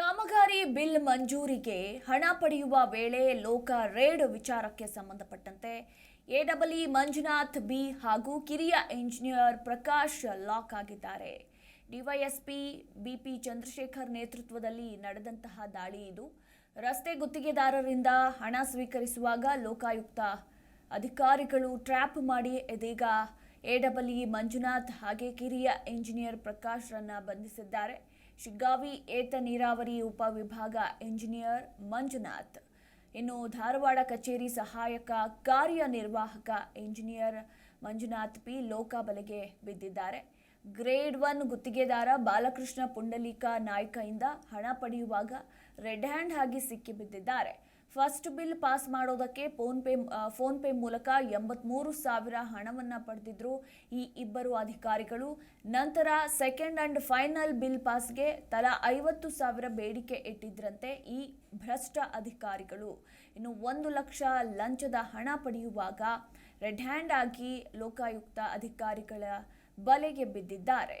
ಕಾಮಗಾರಿ ಬಿಲ್ ಮಂಜೂರಿಗೆ ಹಣ ಪಡೆಯುವ ವೇಳೆ ಲೋಕ ರೇಡ್ ವಿಚಾರಕ್ಕೆ ಸಂಬಂಧಪಟ್ಟಂತೆ ಎಡಬ್ಲ್ಇ ಮಂಜುನಾಥ್, ಬಿ ಹಾಗೂ ಕಿರಿಯ ಇಂಜಿನಿಯರ್ ಪ್ರಕಾಶ್ ಲಾಕ್ ಆಗಿದ್ದಾರೆ. ಡಿವೈಎಸ್ಪಿ ಬಿಪಿ ಚಂದ್ರಶೇಖರ್ ನೇತೃತ್ವದಲ್ಲಿ ನಡೆದಂತಹ ದಾಳಿ ಇದು. ರಸ್ತೆ ಗುತ್ತಿಗೆದಾರರಿಂದ ಹಣ ಸ್ವೀಕರಿಸುವಾಗ ಲೋಕಾಯುಕ್ತ ಅಧಿಕಾರಿಗಳು ಟ್ರ್ಯಾಪ್ ಮಾಡಿ ಇದೀಗ ಎಡಬ್ಲ್ಇ ಮಂಜುನಾಥ್ ಹಾಗೆ ಕಿರಿಯ ಇಂಜಿನಿಯರ್ ಪ್ರಕಾಶ್ರನ್ನ ಬಂಧಿಸಿದ್ದಾರೆ. ಶಿಗ್ಗಾವಿ ಏತ ನೀರಾವರಿ ಉಪವಿಭಾಗ ಇಂಜಿನಿಯರ್ ಮಂಜುನಾಥ್. ಇನ್ನು ಧಾರವಾಡ ಕಚೇರಿ ಸಹಾಯಕ ಕಾರ್ಯನಿರ್ವಾಹಕ ಇಂಜಿನಿಯರ್ ಮಂಜುನಾಥ್ ಪಿ ಲೋಕ ಬಲೆಗೆ ಬಿದ್ದಿದ್ದಾರೆ. ಗ್ರೇಡ್ ಒನ್ ಗುತ್ತಿಗೆದಾರ ಬಾಲಕೃಷ್ಣ ಪುಂಡಲೀಕ ನಾಯ್ಕಯಿಂದ ಹಣ ಪಡೆಯುವಾಗ ರೆಡ್ ಹ್ಯಾಂಡ್ ಆಗಿ ಸಿಕ್ಕಿ ಬಿದ್ದಿದ್ದಾರೆ. ಫಸ್ಟ್ ಬಿಲ್ ಪಾಸ್ ಮಾಡೋದಕ್ಕೆ ಫೋನ್ ಪೇ ಫೋನ್ ಪೇ ಮೂಲಕ ಎಂಬತ್ಮೂರು ಸಾವಿರ ಹಣವನ್ನು ಪಡೆದಿದ್ರು ಈ ಇಬ್ಬರು ಅಧಿಕಾರಿಗಳು. ನಂತರ ಸೆಕೆಂಡ್ ಅಂಡ್ ಫೈನಲ್ ಬಿಲ್ ಪಾಸ್ಗೆ ತಲಾ ಐವತ್ತು ಸಾವಿರ ಬೇಡಿಕೆ ಇಟ್ಟಿದ್ರಂತೆ ಈ ಭ್ರಷ್ಟ ಅಧಿಕಾರಿಗಳು. ಇನ್ನು ಒಂದು ಲಕ್ಷ ಲಂಚದ ಹಣ ಪಡೆಯುವಾಗ ರೆಡ್ ಹ್ಯಾಂಡ್ ಆಗಿ ಲೋಕಾಯುಕ್ತ ಅಧಿಕಾರಿಗಳ ಬಲೆಗೆ ಬಿದ್ದಿದ್ದಾರೆ.